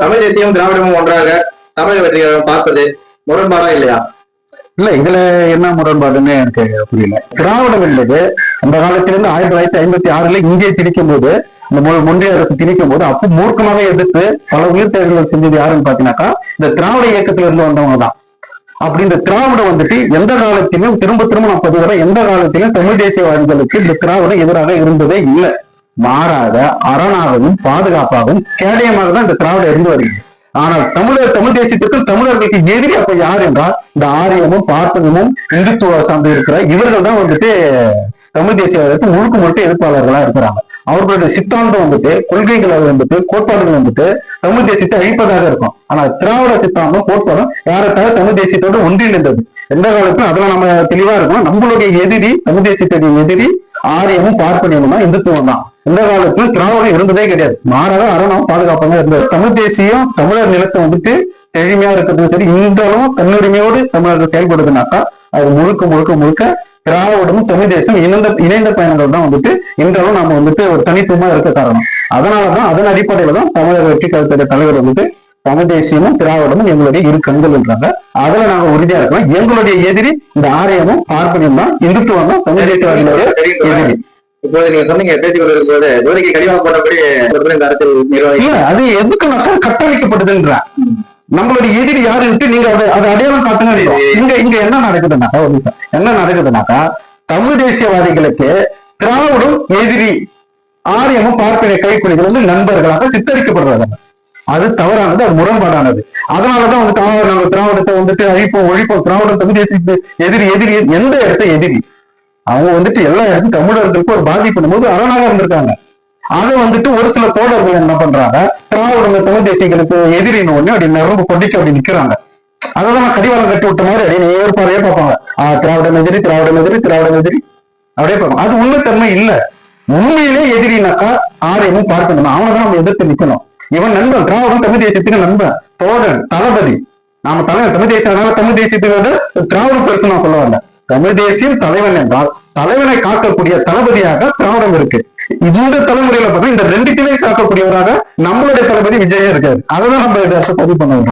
தமிழ் தேசியம் திராவிடமும் ஒன்றாக தமிழக வெற்றிகரம் பார்ப்பது முரண்பாடா இல்லையா? இல்ல இதுல என்ன முரண்பாடுன்னு எனக்கு புரியல. திராவிடம் என்பது அந்த காலத்திலிருந்து ஆயிரத்தி தொள்ளாயிரத்தி ஐம்பத்தி ஆறுல இந்தியை திணிக்கும் போது இந்த முன்றைய அரசு திணிக்கும் போது அப்போ மூர்க்கமாக எதிர்த்து பல உயிர் தேர்தல்கள் செஞ்சது யாருன்னு பாத்தீங்கன்னாக்கா இந்த திராவிட இயக்கத்துல இருந்து வந்தவங்க தான். அப்படி இந்த திராவிடம் வந்துட்டு எந்த காலத்திலும் திரும்ப திரும்ப நான் பதிவுற எந்த காலத்திலும் தமிழ் தேசியவாதிகளுக்கு இந்த திராவிடம் எதிராக இருந்ததே இல்லை. மாறாக அரணாகவும் பாதுகாப்பாகவும் கேடயமாக தான் இந்த திராவிடம் இருந்து வருகிறது. ஆனால் தமிழர் தமிழ் தேசியத்திற்கும் தமிழர்களுக்கு எதிரி அப்ப யார் என்றால் இந்த ஆரியமும் பார்ப்பனமும் இந்துத்துவ சார்ந்து இருக்கிற இவர்கள் தான் வந்துட்டு தமிழ் தேசியத்துக்கு முழுக்க முழுக்க எதிர்ப்பாளர்களா இருக்கிறாங்க. அவர்களுடைய சித்தாந்தம் வந்துட்டு கொள்கைகள் வந்துட்டு கோட்பாடுகள் வந்துட்டு தமிழ் தேசியத்தை அழிப்பதாக இருக்கும். ஆனா திராவிட சித்தாந்தம் கோட்பாடும் யாரை தமிழ் தேசியத்தோட ஒன்றிணைந்தது? எந்த காலத்திலும் அதுல நம்ம தெளிவா இருக்கணும். நம்மளுடைய எதிரி தமிழ் தேசியத்துடைய எதிரி ஆரியமும் பார்ப்பனியமும் தான் இந்துத்துவம் தான். இந்த காலத்துல திராவிடம் இருந்ததே கிடையாது. மாறாக அரணம் பாதுகாப்பாக இருந்தது. தமிழ் தேசியம் தமிழர் நிலத்தை வந்துட்டு எளிமையா இருக்கிறது சரி இன்றளவும் தன்னுரிமையோடு தமிழர்கள் செயல்படுதுனாக்கா அது முழுக்க முழுக்க முழுக்க திராவிடமும் தமிழ் தேசம் இணைந்த இணைந்த பயணங்கள் தான் வந்துட்டு இன்றளவும் நாம வந்துட்டு ஒரு தனித்துவமா இருக்க காரணம். அதனாலதான் அதன் அடிப்படையில தான் தமிழர் வெற்றி கழகத்துடைய தலைவர் வந்துட்டு தமிழ் தேசியமும் திராவிடமும் எங்களுடைய இரு கண்கள்ன்றாங்க அதுல நாங்க உறுதியா இருக்கிறோம் எங்களுடைய எதிரி இந்த ஆரியமும் பார்ப்பனியம் தான் இந்துத்துவம் தான் தமிழ் தேசியவாதிகளுடைய எதிரி. நீங்க சொன்னீங்க பேசிக் கொண்டிருக்கும் போது ஜோதிக்கு கடிவாளம் போட்டபடி இந்த அரசியல் நிர்வாகி அது எதுக்குனாக்கா கட்டமைக்கப்படுதுன்ற நம்மளுடைய எதிரி யாருன்ட்டு நீங்க அதை அதை அடையாளம் காட்டுங்க. இங்க இங்க என்ன ஒரு நிமிஷம். என்ன நடக்குதுன்னாக்கா தமிழ் தேசியவாதிகளுக்கு திராவிடம் எதிரி ஆரியமும் பார்ப்பனை கைக்குலிகள் வந்து நண்பர்களாக சித்தரிக்கப்படுறாங்க அது தவறானது அது முரண்பாடானது. அதனாலதான் வந்து நாங்க திராவிடத்தை வந்துட்டு அழிப்போம் ஒழிப்போம். திராவிடம் தமிழ் எதிரி எதிரி எந்த இடத்த எதிரி? அவங்க வந்துட்டு எல்லா இடத்துக்கும் தமிழர்களுக்கு ஒரு பாதிப்பு பண்ணும்போது அரணாக இருந்திருக்காங்க. அதை வந்துட்டு ஒரு சில தோழர்கள் என்ன பண்றாங்க திராவிடங்க தமிழ் தேசியங்களுக்கு எதிரின உடனே அப்படி நரம்பு கொடிக்க அப்படி நிக்கிறாங்க. அதான் நான் கடிவாளம் கட்டி விட்ட மாதிரி அப்படியே ஏற்பாடையே பார்ப்பாங்க. ஆஹ் திராவிடம் எதிரி திராவிடம் எதிரி திராவிடம் எதிரி. அப்படியே பார்ப்பாங்க. அது உண்மைத்தன்மை இல்லை. உண்மையிலே எதிரினாக்கா ஆரையும் பார்க்கணும். அவனை தான் நம்ம எதிர்த்து நிக்கணும். இவன் நண்பன். திராவிடம் தமிழ் தேசியத்துக்கு நண்பன். தோழன் தளபதி. நாம தலைவர் தமிழ் தேசியனால தமிழ் தேசியத்தை விட திராவிட பெருசு நான் சொல்ல வந்தேன். தமிழ் தேசியம் தலைவன் என்றால் தலைவனை காக்கக்கூடிய தளபதியாக திராவிடம் இருக்கு. இந்த தலைமுறையில பார்த்தா இந்த ரெண்டுத்தையுமே காக்கக்கூடியவராக நம்மளுடைய தளபதி விஜயம் இருக்காரு. அதைதான் நம்ம பதிவு பண்ண